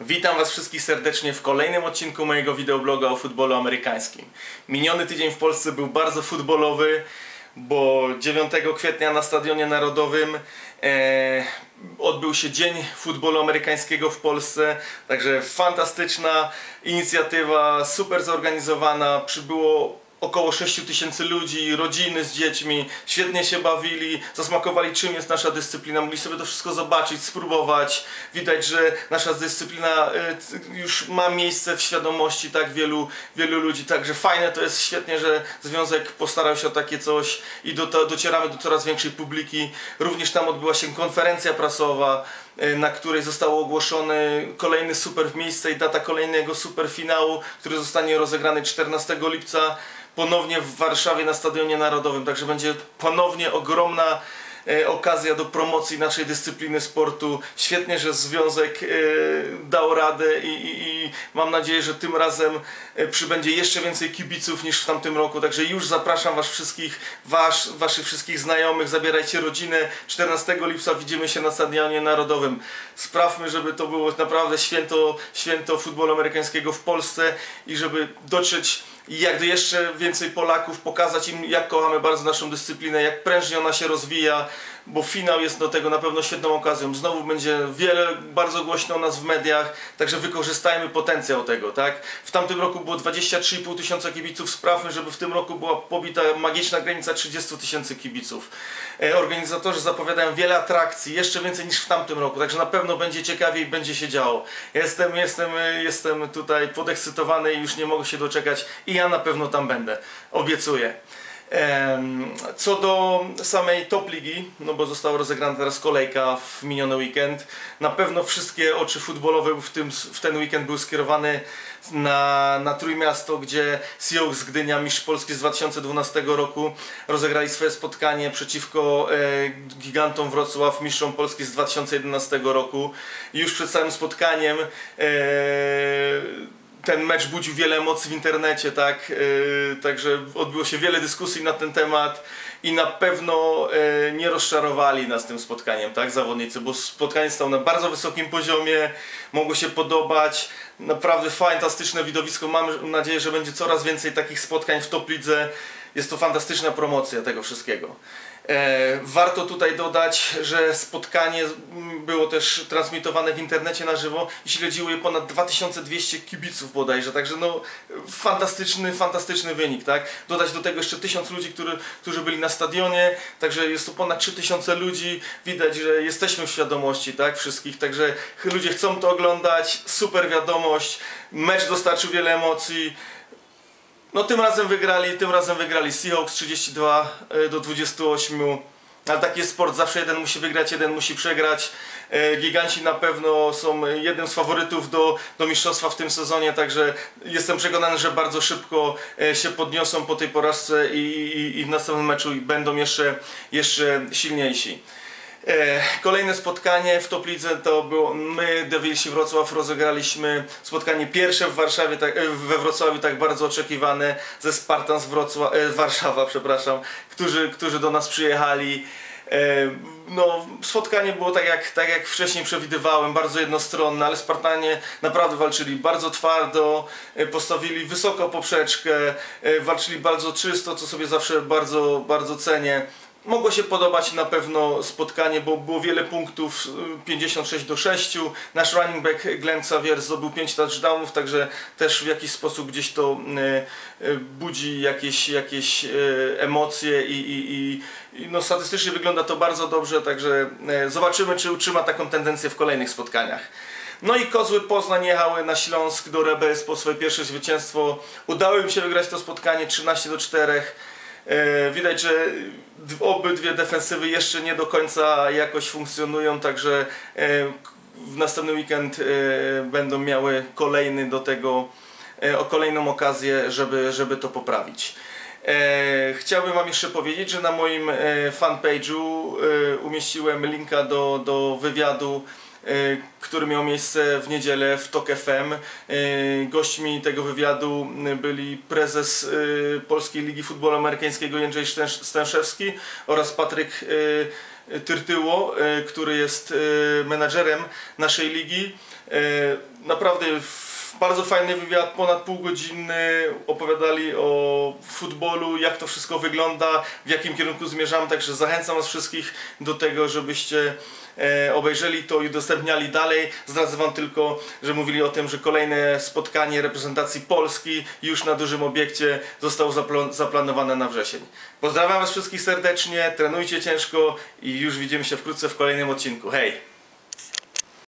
Witam Was wszystkich serdecznie w kolejnym odcinku mojego wideobloga o futbolu amerykańskim. Miniony tydzień w Polsce był bardzo futbolowy, bo 9 kwietnia na Stadionie Narodowym e, odbył się Dzień Futbolu Amerykańskiego w Polsce. Także fantastyczna inicjatywa, super zorganizowana. Przybyło około 6 tysięcy ludzi, rodziny z dziećmi, świetnie się bawili, zasmakowali czym jest nasza dyscyplina, mogli sobie to wszystko zobaczyć, spróbować. Widać, że nasza dyscyplina y, już ma miejsce w świadomości tak wielu, wielu ludzi, także fajne to jest świetnie, że związek postarał się o takie coś i do, docieramy do coraz większej publiki. Również tam odbyła się konferencja prasowa, na której zostało ogłoszony kolejny super miejsce i data kolejnego superfinału, który zostanie rozegrany 14 lipca ponownie w Warszawie na Stadionie Narodowym. Także będzie ponownie ogromna e, okazja do promocji naszej dyscypliny sportu. Świetnie, że związek e, dał radę i, i, i mam nadzieję, że tym razem e, przybędzie jeszcze więcej kibiców niż w tamtym roku. Także już zapraszam was wszystkich, wasz, waszych wszystkich znajomych, zabierajcie rodzinę. 14 lipca widzimy się na Stadionie Narodowym. Sprawmy, żeby to było naprawdę święto, święto futbolu amerykańskiego w Polsce i żeby dotrzeć i jak do jeszcze więcej Polaków, pokazać im jak kochamy bardzo naszą dyscyplinę, jak prężnie ona się rozwija, bo finał jest do tego na pewno świetną okazją. Znowu będzie wiele, bardzo głośno o nas w mediach, także wykorzystajmy potencjał tego, tak? W tamtym roku było 23,5 tysiąca kibiców, sprawmy, żeby w tym roku była pobita magiczna granica 30 tysięcy kibiców. E, Organizatorzy zapowiadają wiele atrakcji, jeszcze więcej niż w tamtym roku, także na pewno będzie ciekawie i będzie się działo. Jestem, jestem, e, jestem tutaj podekscytowany i już nie mogę się doczekać i ja na pewno tam będę, obiecuję. Co do samej top ligi, no bo została rozegrana teraz kolejka w miniony weekend, na pewno wszystkie oczy futbolowe w, tym, w ten weekend były skierowane na, na Trójmiasto, gdzie Seahawks Gdynia, mistrz Polski z 2012 roku, rozegrali swoje spotkanie przeciwko e, gigantom Wrocław, mistrzom Polski z 2011 roku. Już przed samym spotkaniem e, ten mecz budził wiele emocji w internecie, tak? Yy, także odbyło się wiele dyskusji na ten temat i na pewno yy, nie rozczarowali nas tym spotkaniem, tak? Zawodnicy, bo spotkanie stało na bardzo wysokim poziomie, mogło się podobać. Naprawdę fantastyczne widowisko. Mam nadzieję, że będzie coraz więcej takich spotkań w top lidze. Jest to fantastyczna promocja tego wszystkiego. E, Warto tutaj dodać, że spotkanie było też transmitowane w internecie na żywo i śledziło je ponad 2200 kibiców bodajże, także no fantastyczny, fantastyczny wynik, tak? Dodać do tego jeszcze 1000 ludzi, który, którzy byli na stadionie, także jest to ponad 3000 ludzi, widać, że jesteśmy w świadomości, tak? Wszystkich, także ludzie chcą to oglądać, super wiadomość, mecz dostarczył wiele emocji, no tym razem wygrali, tym razem wygrali Seahawks 32 e, do 28. Ale taki jest sport, zawsze jeden musi wygrać, jeden musi przegrać. E, Giganci na pewno są jednym z faworytów do, do mistrzostwa w tym sezonie, także jestem przekonany, że bardzo szybko e, się podniosą po tej porażce i, i, i w następnym meczu będą jeszcze, jeszcze silniejsi. E, Kolejne spotkanie w Top Lidze to było my, Devilsi Wrocław, rozegraliśmy spotkanie pierwsze w Warszawie, tak, e, we Wrocławiu, tak bardzo oczekiwane ze Spartans Wrocław, e, Warszawa, przepraszam, którzy, którzy do nas przyjechali. No, spotkanie było tak jak, tak jak wcześniej przewidywałem, bardzo jednostronne, ale Spartanie naprawdę walczyli bardzo twardo, postawili wysoko poprzeczkę, walczyli bardzo czysto, co sobie zawsze bardzo, bardzo cenię. Mogło się podobać na pewno spotkanie, bo było wiele punktów, y, 56 do 6. Nasz running back Glenn Xavier zdobył 5 touchdownów, także też w jakiś sposób gdzieś to y, y, budzi jakieś, jakieś y, emocje i, i, i, no, statystycznie wygląda to bardzo dobrze, także y, zobaczymy, czy utrzyma taką tendencję w kolejnych spotkaniach. No i Kozły Poznań jechały na Śląsk do Rebels po swoje pierwsze zwycięstwo. Udało im się wygrać to spotkanie 13 do 4. E, Widać, że obydwie defensywy jeszcze nie do końca jakoś funkcjonują, także e, w następny weekend e, będą miały kolejny do tego, kolejną okazję, żeby, żeby to poprawić. Chciałbym Wam jeszcze powiedzieć, że na moim fanpage'u umieściłem linka do, do wywiadu który miał miejsce w niedzielę w TOK FM. E, Gośćmi tego wywiadu byli prezes e, Polskiej Ligi Futbolu Amerykańskiego Jędrzej Stęszewski oraz Patryk e, e, Tyrtyło, e, który jest e, menadżerem naszej ligi. E, Naprawdę w- bardzo fajny wywiad, ponad półgodzinny. Opowiadali o futbolu, jak to wszystko wygląda, w jakim kierunku zmierzamy. Także zachęcam Was wszystkich do tego, żebyście e, obejrzeli to i udostępniali dalej. Zdradzę Wam tylko, że mówili o tym, że kolejne spotkanie reprezentacji Polski już na dużym obiekcie zostało zaplanowane na wrzesień. Pozdrawiam Was wszystkich serdecznie, trenujcie ciężko i już widzimy się wkrótce w kolejnym odcinku. Hej!